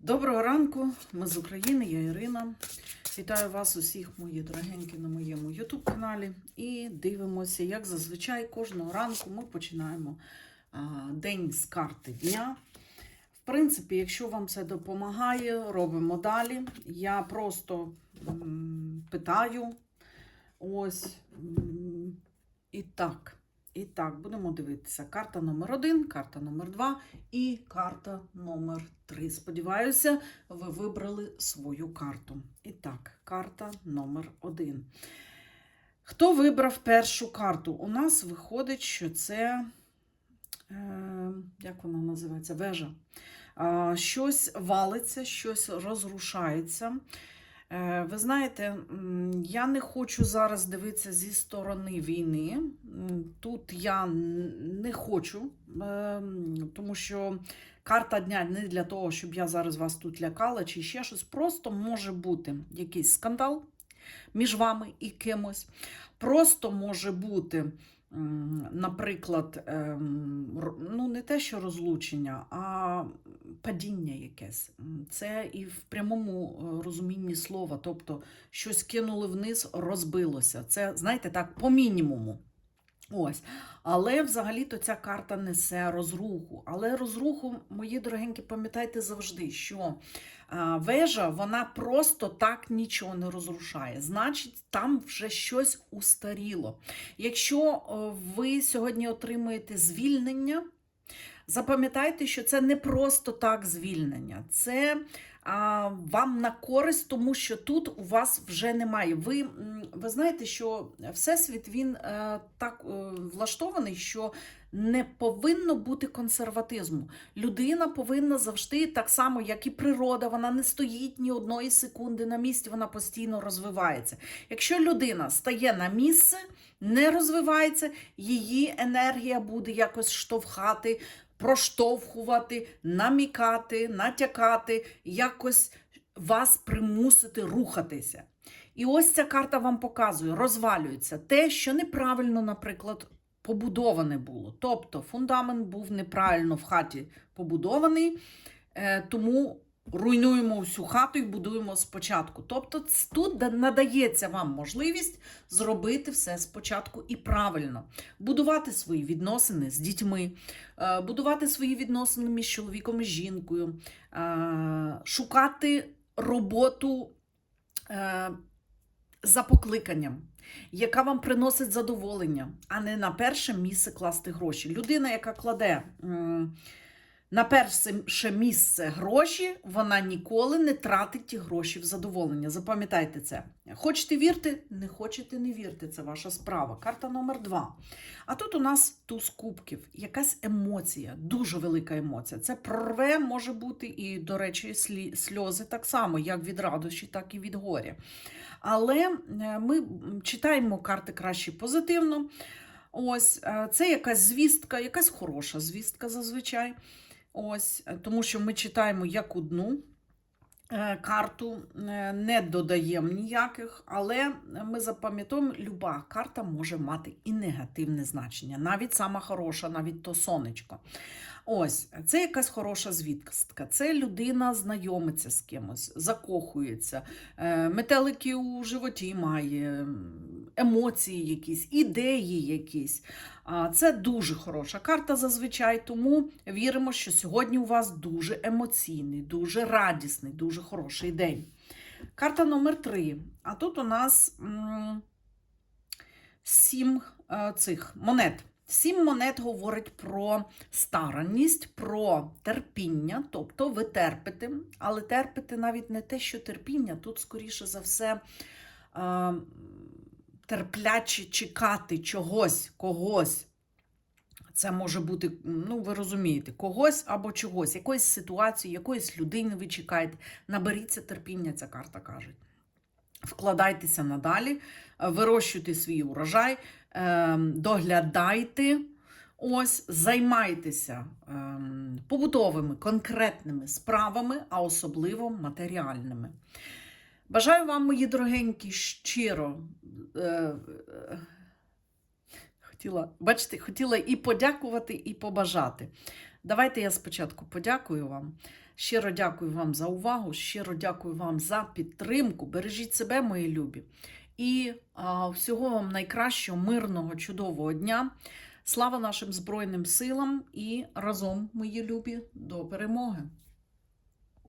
Доброго ранку, ми з України, я Ірина. Вітаю вас усіх, мої дорогенькі, на моєму YouTube-каналі. І дивимося, як зазвичай кожного ранку ми починаємо а, день з карти дня. В принципі, якщо вам це допомагає, робимо далі. Я просто м, питаю. Ось. м, І так. І так, будемо дивитися. Карта номер один, карта номер два і карта номер 3. Сподіваюся, ви вибрали свою карту. І так, карта номер 1. Хто вибрав першу карту? У нас виходить, що це, е, як вона називається? Вежа. Щось валиться, щось розрушається. Е, Ви знаєте, я не хочу зараз дивитися зі сторони війни. Тут я не хочу, ем, тому що карта дня не для того, щоб я зараз вас тут лякала чи ще щось. Просто може бути якийсь скандал між вами і кимось. Просто може бути, наприклад, ем, ну не те, що розлучення, а падіння якесь. Це і в прямому е, розумінні слова. Тобто щось кинули вниз, розбилося. Це, знаєте, так, по мінімуму. Ось. Але взагалі-то ця карта несе розруху. Але розруху, мої дорогенькі, пам'ятайте завжди, що вежа вона просто так нічого не розрушає. Значить, там вже щось устаріло. Якщо ви сьогодні отримуєте звільнення, запам'ятайте, що це не просто так звільнення. Це вам на користь, тому що тут у вас вже немає. Ви, ви знаєте, що Всесвіт він е, так е, влаштований, що не повинно бути консерватизму. Людина повинна завжди, так само, як і природа, вона не стоїть ні одної секунди на місці, вона постійно розвивається. Якщо людина стає на місце, не розвивається, її енергія буде якось штовхати, проштовхувати, намікати, натякати, якось вас примусити рухатися. І ось ця карта вам показує, розвалюється те, що неправильно, наприклад, побудоване було. Тобто фундамент був неправильно в хаті побудований, е, тому руйнуємо всю хату і будуємо спочатку. Тобто тут надається вам можливість зробити все спочатку і правильно, будувати свої відносини з дітьми, е, будувати свої відносини між чоловіком і жінкою, е, шукати роботу е, за покликанням, яка вам приносить задоволення, а не на перше місце класти гроші. Людина, яка кладе на перше місце гроші, вона ніколи не тратить ті гроші в задоволення. Запам'ятайте це. Хочете вірте, не хочете не вірте, це ваша справа. Карта номер два. А тут у нас туз кубків, якась емоція, дуже велика емоція. Це прорве може бути і, до речі, слі- сльози так само, як від радощі, так і від горя. Але е, ми читаємо карти краще позитивно. Ось е, це якась звістка, якась хороша звістка зазвичай. Ось, е, тому що ми читаємо як одну е, карту, е, не додаємо ніяких, але ми запам'ятаємо, люба карта може мати і негативне значення, навіть сама хороша, навіть то сонечко. Ось, це якась хороша звістка. Це людина знайомиться з кимось, закохується, метелики у животі має, емоції якісь, ідеї якісь. Це дуже хороша карта зазвичай, тому віримо, що сьогодні у вас дуже емоційний, дуже радісний, дуже хороший день. Карта номер три. А тут у нас сім е, цих монет. Сім монет говорить про старанність, про терпіння, тобто ви терпите, але терпите навіть не те, що терпіння, тут, скоріше за все, е, терпляче чекати чогось, когось. Це може бути, ну ви розумієте, когось або чогось, якоїсь ситуації, якоїсь людини ви чекаєте. Наберіться терпіння, ця карта каже. Вкладайтеся надалі, вирощуйте свій урожай, е, доглядайте, ось, займайтеся е, побутовими, конкретними справами, а особливо матеріальними. Бажаю вам, мої дорогенькі, щиро. Е, е, хотіла, бачите, хотіла і подякувати, і побажати. Давайте я спочатку подякую вам. Щиро дякую вам за увагу, щиро дякую вам за підтримку. Бережіть себе, мої любі. І а, всього вам найкращого, мирного, чудового дня. Слава нашим Збройним силам і разом, мої любі, до перемоги!